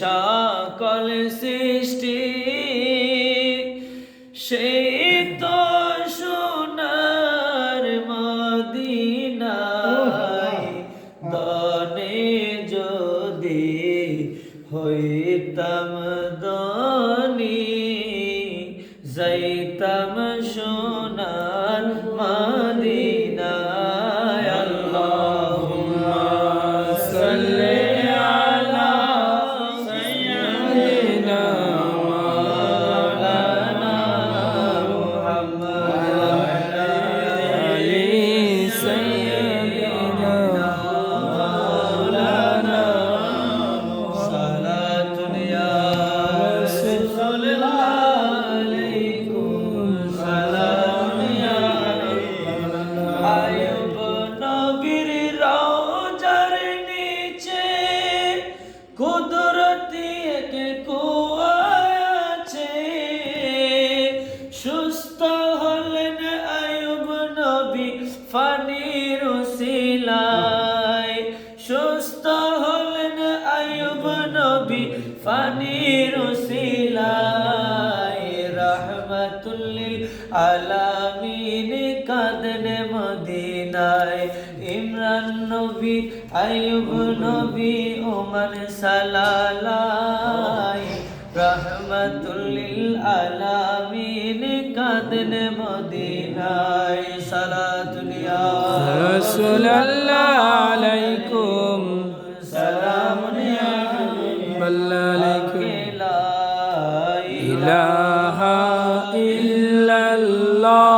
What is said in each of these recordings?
সকল সৃষ্টি সেই তো সোনার মদিনায় দনে যদি হইতাম ফানির উসিলায় সুস্থ হলেন আয়ুব নবী ফানির উসিলায় রহমতুল্লিল আলামিন কাদন মদিনায়। ইমরান নবী আয়ুব নবী ওমর সালালাই। রহমতুল্লিল আলামিন কাদন মদিনায়। রসুল আলাইকুম। সালাম আলাইকুম। ইলাহা ইল্লাল্লাহ।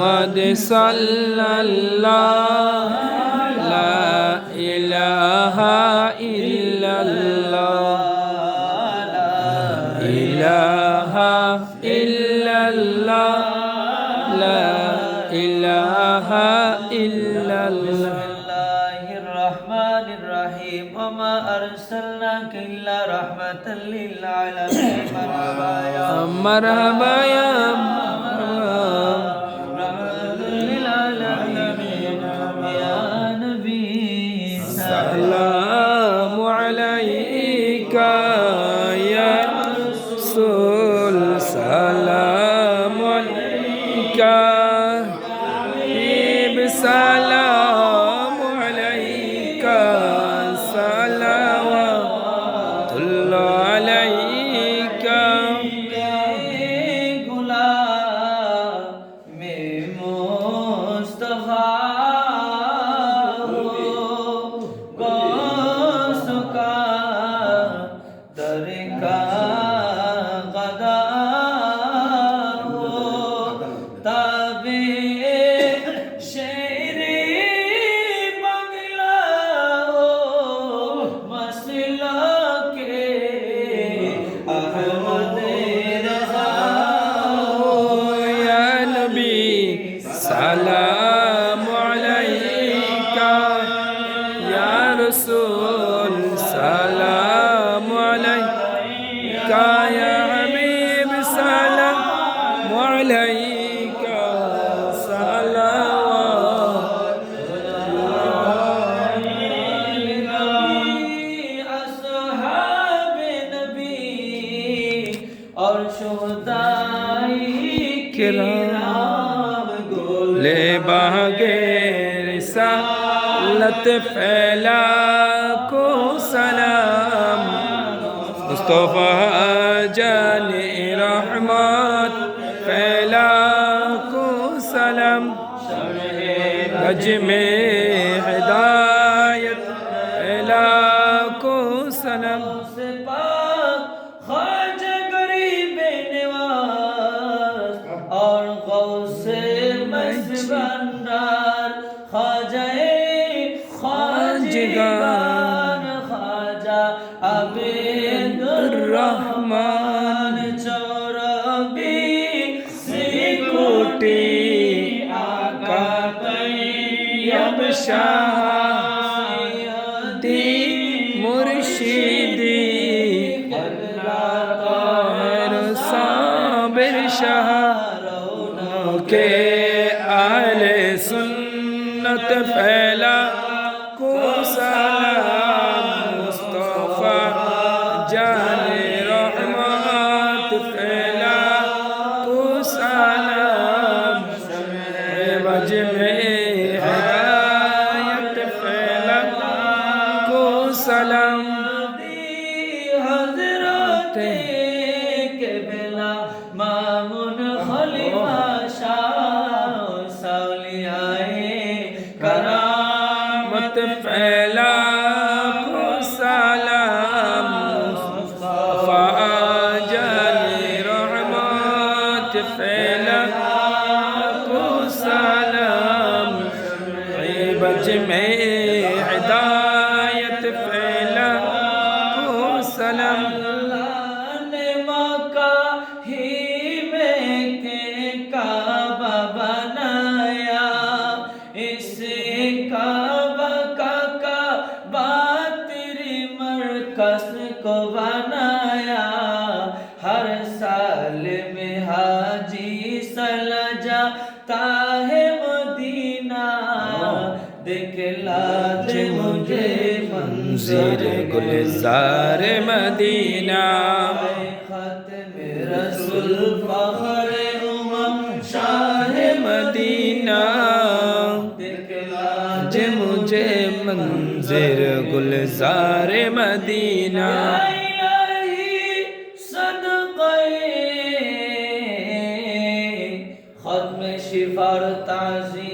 محمد صلى الله لا إله إلا الله لا إله إلا الله. لا إله إلا الله. الرحمن الرحيم وما أرسلناك إلا رحمة للعالمين مرحبا يا مرحبا يا রসুল সালাম হাবিব সালাম আলাইকা। সালাওয়াতুল্লাহ আলাইকা। গুলামে মুস্তাফা গোসকা তরিকা رام لے بہگے رسالت سلام۔ مصطفیٰ جان رحمت پھیلا کو سلام حج জিগান খাজা আবেদুর রহমান চৌরবি শ্রীকুটি আকা শাহাদি মুর্শিদি সাবির শাহ কে আলে সুন্নত ফেলা মামুন খলিফা শাহ সাউলিয়ায়ে बज में हिदायत फैला को सलाम ने में के काबा बनाया। इस काबा का काबा को बनाया। हर साल में हाजी सला जाता मंजिर गुलजार मदीना। रसूल फखर उमम शाह मदीना दिखला जे मुझे मंजिर गुलजार मदीना। सदक़े खत्म शिफार ताज़ीम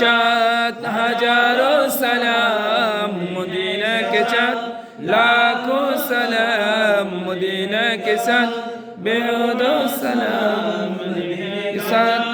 চাঁদ হাজারো সালাম মদিনা কে চাঁদ লাখো সালাম মদিনা কে সাথ বেহদ সালাম সাথ